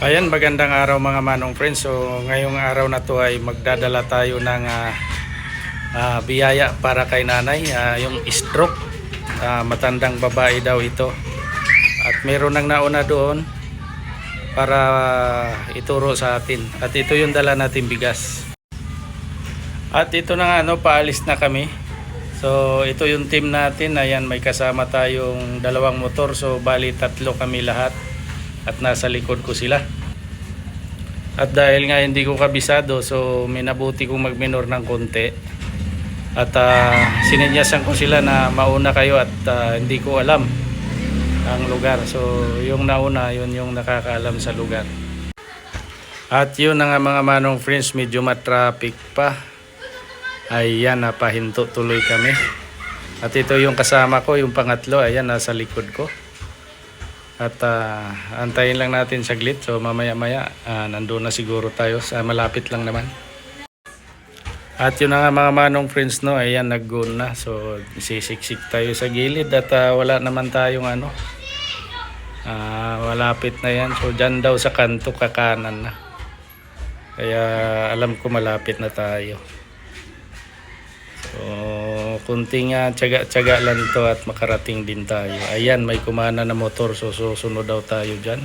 Ayan, magandang araw mga manong friends. So, ngayong araw na to ay magdadala tayo ng ah, ah, biyaya para kay nanay, ah, yung stroke. Ah, matandang babae daw ito. At meron nang nauna doon para ituro sa atin. At ito yung dala natin bigas. At ito na nga, ano, paalis na kami. So, ito yung team natin. Ayan, may kasama tayong dalawang motor. So, bali tatlo kami lahat. At nasa likod ko sila. At dahil nga hindi ko kabisado, so minabuti kong magminor ng konti. At uh, sinenyasan ko sila na mauna kayo at ah, hindi ko alam ang lugar. So, yung nauna, yun yung nakakaalam sa lugar. At yun na nga mga manong friends, medyo matraffic pa. Ayan, napahinto tuloy kami. At ito yung kasama ko, yung pangatlo, ayan, nasa likod ko. At ah, antayin lang natin saglit. So mamaya-maya, uh, nandun na siguro tayo. Sa malapit lang naman. At yun na nga mga manong friends, no, ayan, nag-go na. So sisiksik tayo sa gilid at ah, wala naman tayong ano. Ah, malapit na yan. So dyan daw sa kanto, kakanan na. Kaya alam ko malapit na tayo. So, kunting uh, tsaga-tsaga lang to at makarating din tayo. Ayan, may kumana na motor, so susunod daw tayo dyan.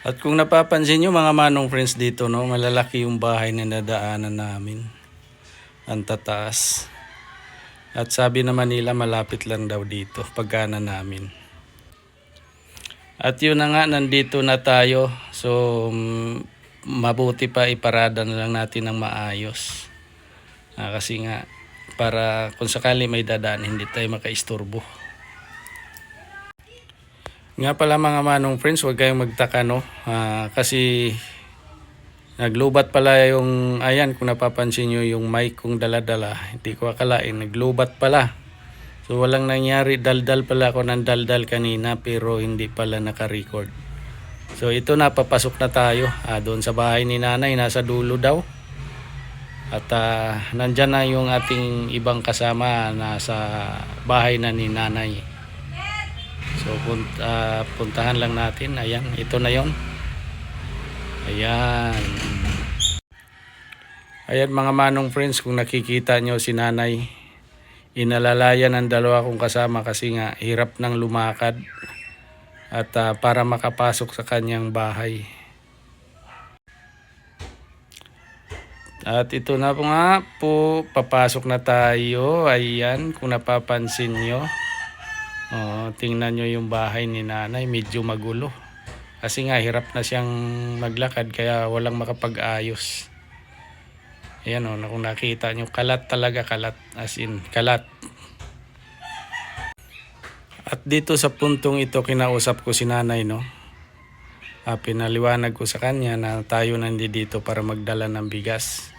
At kung napapansin nyo mga manong friends dito, no, malalaki yung bahay na nadaanan namin. Ang tataas. At sabi naman nila malapit lang daw dito, pagkana namin. At yun na nga, nandito na tayo. So, mm, mabuti pa iparada na lang natin ng maayos. Ah, kasi nga, para kung sakali may dadaan, hindi tayo makaisturbo. Nga pala mga manong friends, huwag kayong magtaka no. Ah, kasi naglubat pala yung, ayan kung napapansin nyo yung mic kong daladala. Hindi ko akalain, naglubat pala. So walang nangyari, daldal pala ako ng daldal kanina pero hindi pala naka-record. So ito na, papasok na tayo. Ah, doon sa bahay ni nanay, nasa dulo daw. At ah, nandyan na yung ating ibang kasama nasa bahay na ni nanay. So punt, ah, puntahan lang natin. Ayan, ito na yon. Ayan. Ayan mga manong friends, kung nakikita nyo si nanay, inalalayan ng dalawa kong kasama kasi nga hirap nang lumakad at ah, para makapasok sa kanyang bahay. At ito na po nga po, papasok na tayo. Ayan, kung napapansin nyo. Oh, tingnan nyo yung bahay ni nanay, medyo magulo. Kasi nga, hirap na siyang maglakad kaya walang makapag-ayos. Ayan o, kung nakita nyo, kalat talaga, kalat. As in, kalat. At dito sa puntong ito, kinausap ko si nanay, no? Ah, pinaliwanag ko sa kanya na tayo nandito para magdala ng bigas.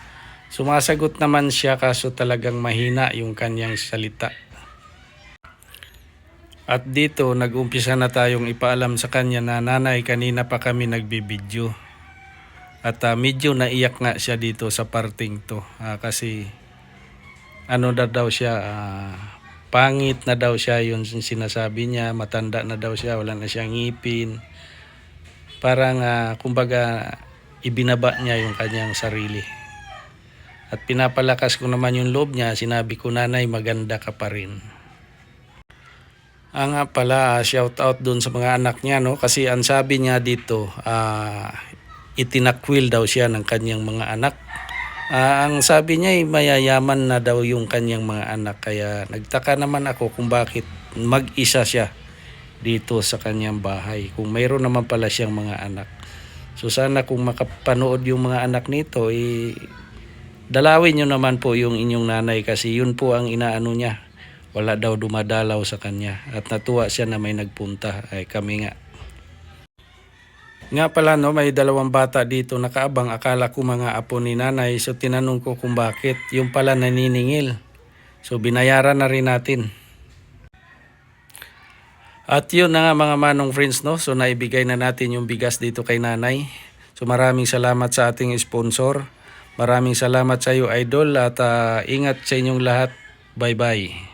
Sumasagot naman siya kaso talagang mahina yung kanyang salita. At dito, nag-umpisa na tayong ipaalam sa kanya na nanay, kanina pa kami nagbibideo. At ah, medyo naiyak nga siya dito sa parting to. Ah, kasi ano na daw siya, ah, pangit na daw siya yung sinasabi niya, matanda na daw siya, wala na siyang ngipin parang ah, kumbaga ibinaba niya yung kanyang sarili. At pinapalakas ko naman yung loob niya, sinabi ko nanay maganda ka pa rin. Ah nga pala, ah, shout out dun sa mga anak niya no kasi ang sabi niya dito, ah itinakwil daw siya ng kanyang mga anak. Ah, ang sabi niya ay mayayaman na daw yung kanyang mga anak kaya nagtaka naman ako kung bakit mag-isa siya dito sa kanyang bahay. Kung mayroon naman pala siyang mga anak. So sana kung makapanood yung mga anak nito, eh, dalawin nyo naman po yung inyong nanay kasi yun po ang inaano niya. Wala daw dumadalaw sa kanya. At natuwa siya na may nagpunta. Ay kami nga. Nga pala no, may dalawang bata dito nakaabang. Akala ko mga apo ni nanay. So tinanong ko kung bakit. Yung pala naniningil. So binayaran na rin natin. At yun na nga mga manong friends no. So naibigay na natin yung bigas dito kay nanay. So maraming salamat sa ating sponsor. Maraming salamat sa iyo idol at ah, ingat sa inyong lahat. Bye bye.